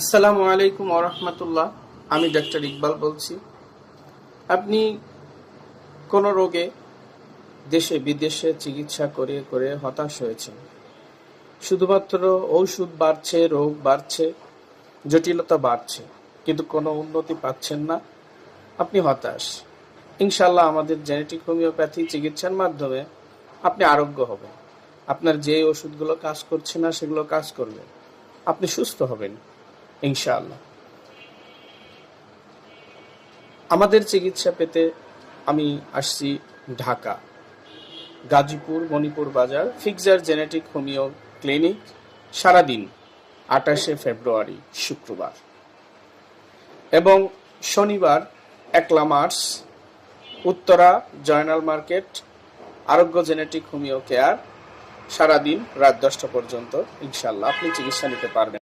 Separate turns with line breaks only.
আসসালামু আলাইকুম ওরহমতুল্লাহ আমি ডাক্তার ইকবাল বলছি। আপনি কোনো রোগে দেশে, বিদেশে চিকিৎসা করে করে হতাশ হয়েছেন। শুধুমাত্র ঔষধ বাড়ছে, রোগ বাড়ছে, জটিলতা বাড়ছে, কিন্তু কোনো উন্নতি পাচ্ছেন না। আপনি হতাশ। ইনশাল্লাহ আমাদের জেনেটিক হোমিওপ্যাথি চিকিৎসার মাধ্যমে আপনি আরোগ্য হবেন। আপনার যে ওষুধগুলো কাজ করছে না, সেগুলো কাজ করবে আপনি সুস্থ হবেন। ইনশাআল্লাহ। আমাদের চিকিৎসা পেতে আমি আসছি ঢাকা, গাজীপুর, মণিপুর বাজার, ফিক্সার জেনেটিক হোমিও ক্লিনিক, সারাদিন আঠাশে ফেব্রুয়ারি, শুক্রবার। এবং শনিবার একলা March Uttara Joynal market, Arogya genetic homeo care, সারাদিন রাত দশটা পর্যন্ত ইনশাল্লাহ আপনি চিকিৎসা নিতে পারবেন।